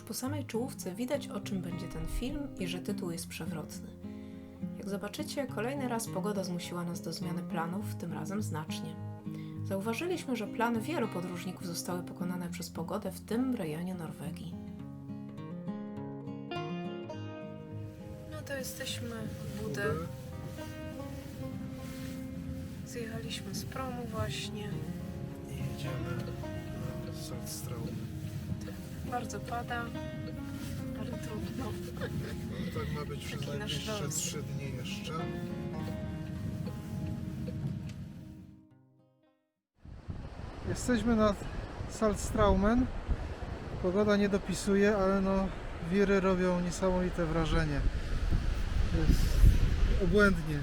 Już po samej czołówce widać o czym będzie ten film i że tytuł jest przewrotny. Jak zobaczycie, kolejny raz pogoda zmusiła nas do zmiany planów, tym razem znacznie. Zauważyliśmy, że plany wielu podróżników zostały pokonane przez pogodę w tym rejonie Norwegii. No to jesteśmy w Budę. Zjechaliśmy z promu właśnie. I jedziemy na Saltstraum. Bardzo pada, ale trudno. Tak ma być przez Taki nasz najbliższe los. trzy dni jeszcze. Jesteśmy nad Saltstraumen. Pogoda nie dopisuje, ale no wiry robią niesamowite wrażenie. Jest obłędnie.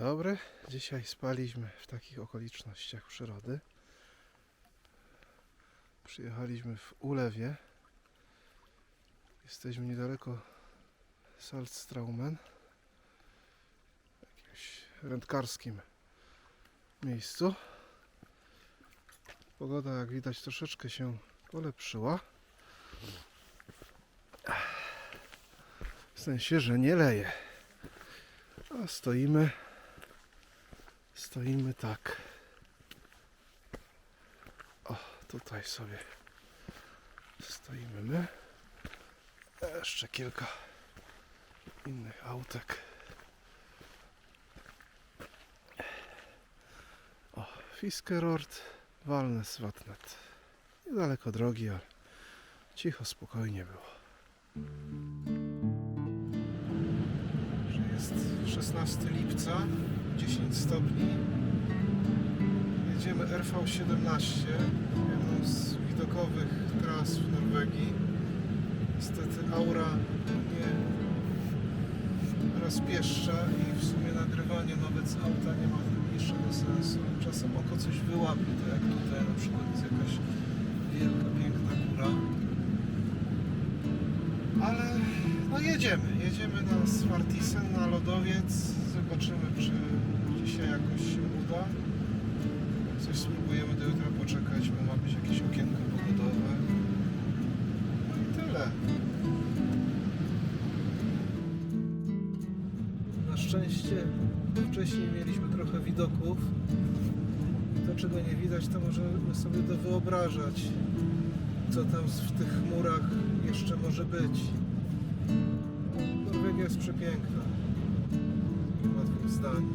Dobry. Dzisiaj spaliśmy w takich okolicznościach przyrody. Przyjechaliśmy w Ulewie. Jesteśmy niedaleko Saltstraumen. W jakimś rędkarskim miejscu. Pogoda, jak widać, troszeczkę się polepszyła. W sensie, że nie leje. A stoimy. Stoimy tak. O, tutaj sobie stoimy my. Jeszcze kilka innych autek. O, Fiskerort, Walnesvatnet. Niedaleko drogi, ale cicho, spokojnie było. jest 16 lipca, 10 stopni. Jedziemy RV17, jedną z widokowych tras w Norwegii. Niestety aura nie rozpieszcza i w sumie nagrywanie nawet z auta nie ma najmniejszego sensu. Czasem oko coś wyłapie, to jak tutaj na przykład jest jakaś wielka, piękna góra. Ale no jedziemy, jedziemy na Smartisen, na lodowiec. Zobaczymy, czy dzisiaj jakoś się uda. Coś spróbujemy do jutra poczekać, bo ma być jakieś okienko pogodowe. No i tyle. Na szczęście wcześniej mieliśmy trochę widoków. To, czego nie widać, to możemy sobie to wyobrażać, co tam w tych chmurach jeszcze może być. Norwegia jest przepiękna. Zdań.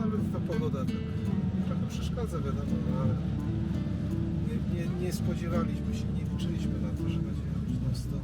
Nawet ta pogoda tak trochę przeszkadza, wiadomo, no ale nie, nie, nie spodziewaliśmy się, nie liczyliśmy na to, że będzie robić nas to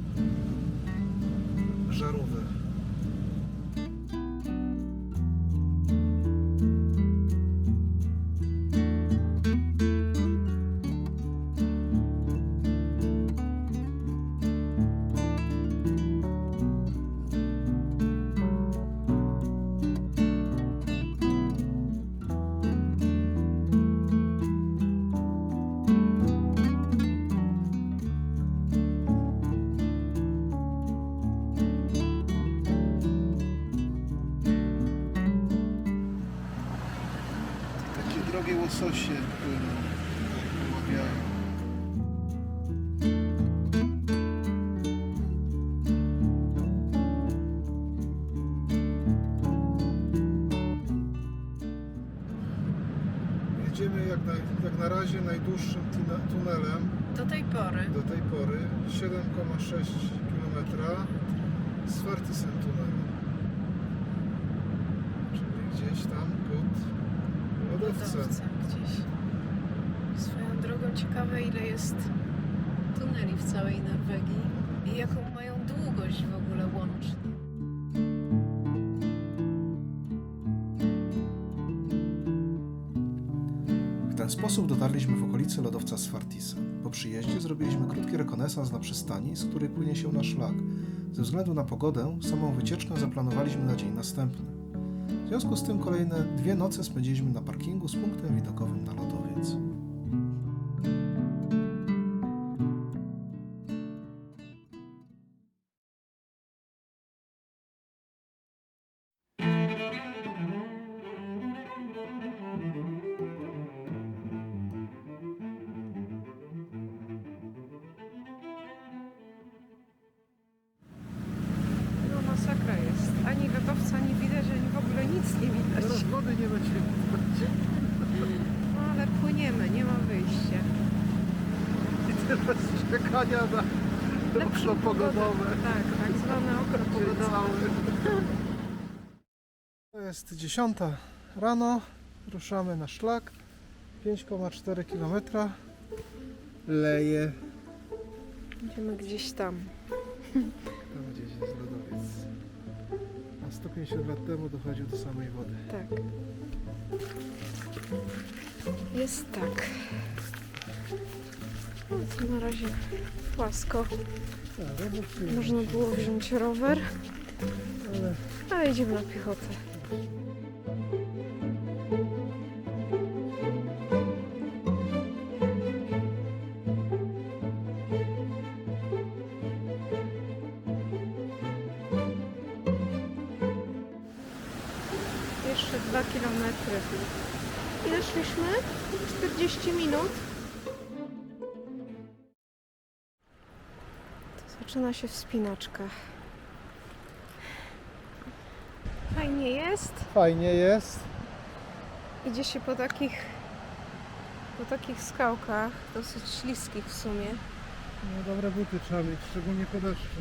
drogie łososie płyną. Jedziemy jak na, jak na razie najdłuższym tuna- tunelem Do tej pory do tej pory 7,6 km z Fartisen tunelem. Czyli gdzieś tam lodowce gdzieś. Swoją drogą ciekawe ile jest tuneli w całej Norwegii. I jaką mają długość w ogóle łącznie. W ten sposób dotarliśmy w okolice lodowca Sfartisa. Po przyjeździe zrobiliśmy krótki rekonesans na przystani, z której płynie się na szlak. Ze względu na pogodę, samą wycieczkę zaplanowaliśmy na dzień następny. W związku z tym kolejne dwie noce spędziliśmy na parkingu z punktem widokowym na lodowiec. Teraz czekania na Lepszą pogodę. Tak, tak zwane okno pogodowe. To jest 10 rano, ruszamy na szlak, 5,4 km. Leje, Idziemy gdzieś tam. tam gdzieś jest lodowiec. A 150 lat temu dochodził do samej wody. Tak. Jest tak. No to na razie płasko. Można było wziąć rower, ale idziemy na piechotę. Zaczyna się wspinaczka. Fajnie jest. fajnie jest. Idzie się po takich po takich skałkach, dosyć śliskich w sumie. No dobre buty trzeba mieć, szczególnie po deszczu.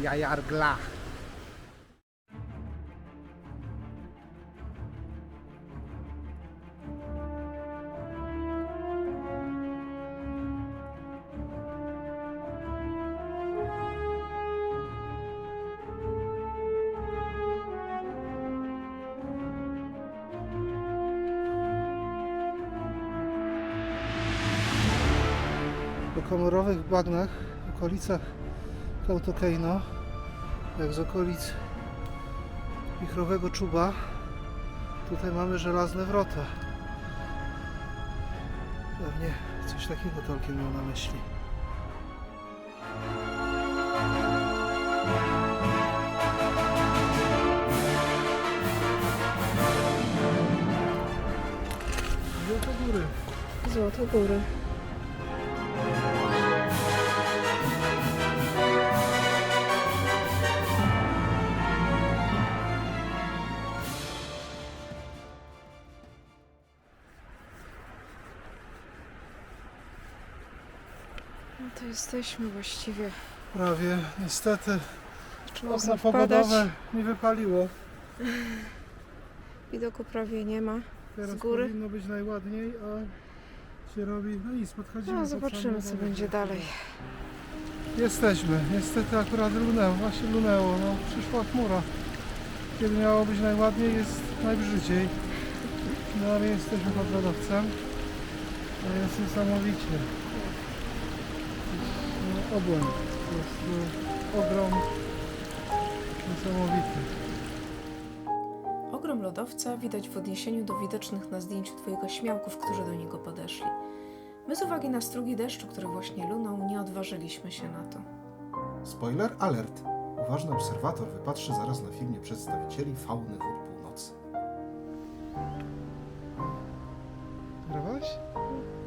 Jajargla. Komorowych bagnach w okolicach Kautokeino, jak z okolic wichrowego czuba, tutaj mamy żelazne wrota. Pewnie coś takiego Tolkien miał na myśli. Złotogóry. Złotogóry. No to jesteśmy właściwie. Prawie, niestety Czy okno można wpadać? pogodowe mi wypaliło. Widoku prawie nie ma. Teraz Z góry? powinno być najładniej, a się robi. No nic, podchodzimy. No zobaczymy co będzie dalej. Jesteśmy. Niestety akurat lunęło, właśnie lunęło. No, przyszła chmura. Kiedy miało być najładniej, jest najbrzydziej. No ale jesteśmy pod lodowcem. To jest niesamowicie. Obłęd. To jest no, ogrom niesamowity. Ogrom lodowca widać w odniesieniu do widocznych na zdjęciu Twojego śmiałków, którzy do niego podeszli. My z uwagi na strugi deszczu, który właśnie lunął, nie odważyliśmy się na to. Spoiler alert! Uważny obserwator wypatrzy zaraz na filmie przedstawicieli fauny wód północy. Grałaś?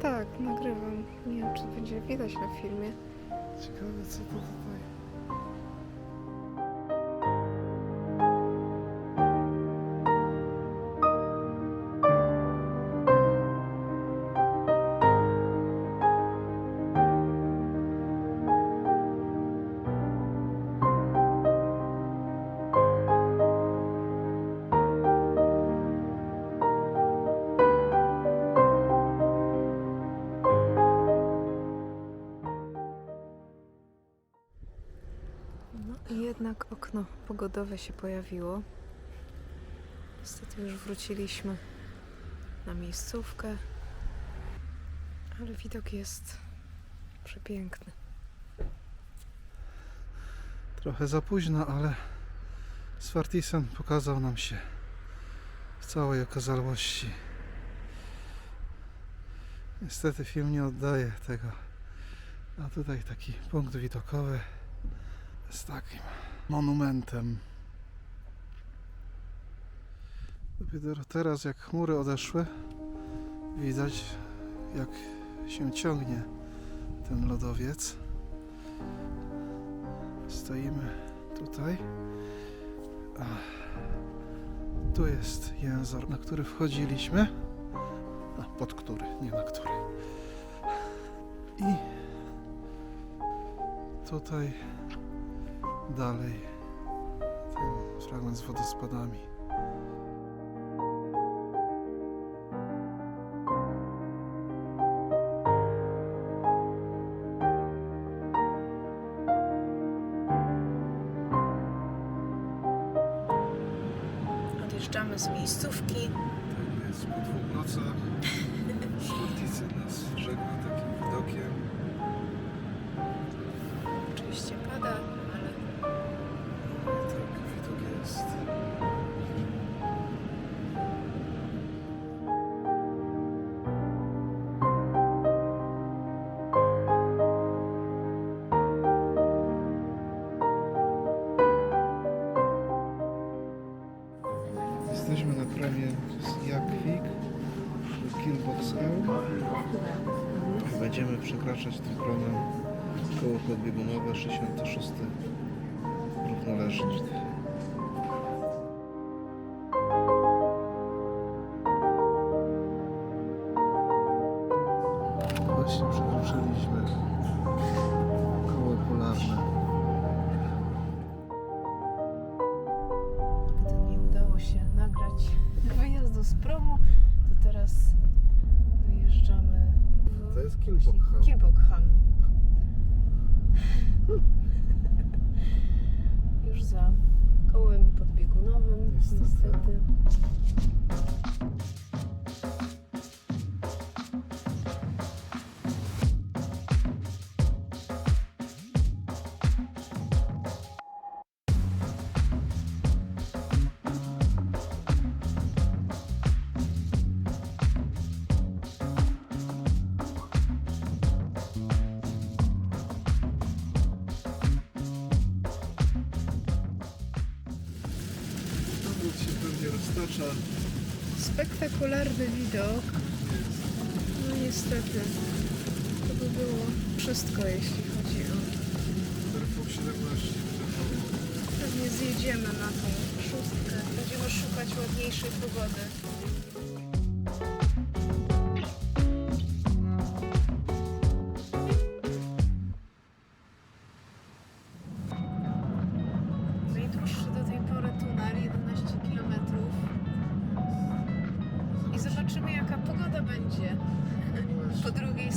Tak, nagrywam. Nie wiem, czy będzie widać na filmie. 几个字都不会。Co to tutaj... okno pogodowe się pojawiło. Niestety już wróciliśmy na miejscówkę, ale widok jest przepiękny. Trochę za późno, ale Svartisen pokazał nam się w całej okazałości. Niestety film nie oddaje tego. A tutaj taki punkt widokowy z takim monumentem. Dopiero teraz, jak chmury odeszły, widać, jak się ciągnie ten lodowiec. Stoimy tutaj. A tu jest język, na który wchodziliśmy. A, pod który, nie na który. I tutaj dalej ten fragment z wodospadami. Podbiegunowe 66 równoleżny. Właśnie przekroczyliśmy koło polarne. gdy mi udało się nagrać wyjazdu z promu, to teraz dojeżdżamy w To jest. Kilbocham. Już za kołem podbiegunowym, Niestety. Spektakularny widok. No niestety, to by było wszystko, jeśli chodzi o... Perfum 17 wydechowo. Pewnie zjedziemy na tą szóstkę. Będziemy szukać ładniejszej pogody.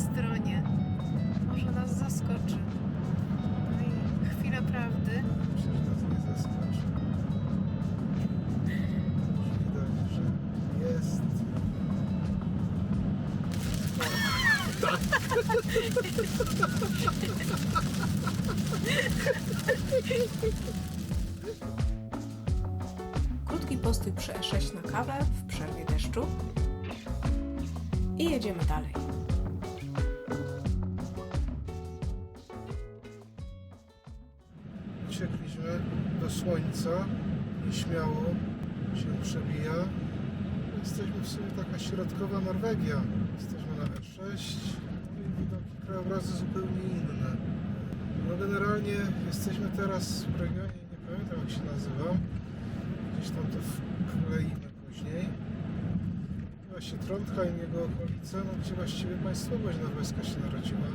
Stronie. Może nas zaskoczy. No i chwila prawdy. Myślę, że nas nie zaskoczy. Widać, że jest. Krótki postój przy E6 na kawę w przerwie deszczu. I jedziemy dalej. Uciekliśmy do słońca i śmiało się przebija. Jesteśmy w sumie taka środkowa Norwegia. Jesteśmy na E6 i widoki, krajobrazy zupełnie inne. No generalnie jesteśmy teraz w regionie, nie pamiętam jak się nazywa. Gdzieś tam to wkleimy później. Właśnie Trondheim, jego okolice, no gdzie właściwie państwowość norweska się narodziła.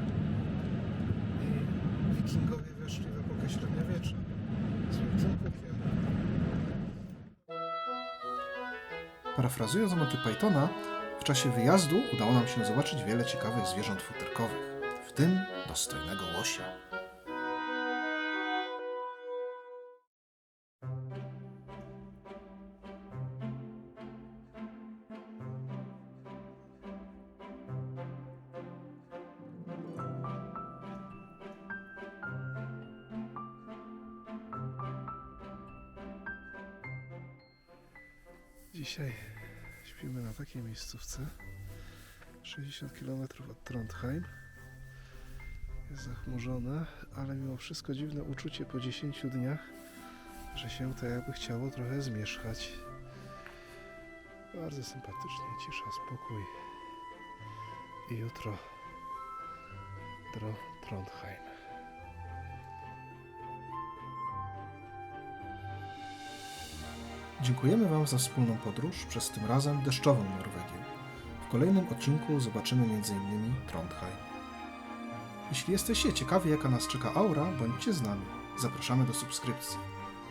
Parafrazując Monty Pythona, w czasie wyjazdu udało nam się zobaczyć wiele ciekawych zwierząt futerkowych, w tym dostojnego łosia. Dzisiaj śpimy na takiej miejscówce. 60 km od Trondheim. Jest zachmurzone, ale mimo wszystko dziwne uczucie po 10 dniach, że się to jakby chciało trochę zmierzchać. Bardzo sympatycznie, cisza, spokój. I jutro do Trondheim. Dziękujemy Wam za wspólną podróż przez tym razem deszczową Norwegię. W kolejnym odcinku zobaczymy m.in. Trondheim. Jeśli jesteście ciekawi, jaka nas czeka aura, bądźcie z nami. Zapraszamy do subskrypcji.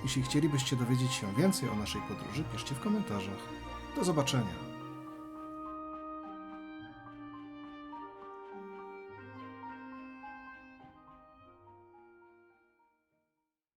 Jeśli chcielibyście dowiedzieć się więcej o naszej podróży, piszcie w komentarzach. Do zobaczenia.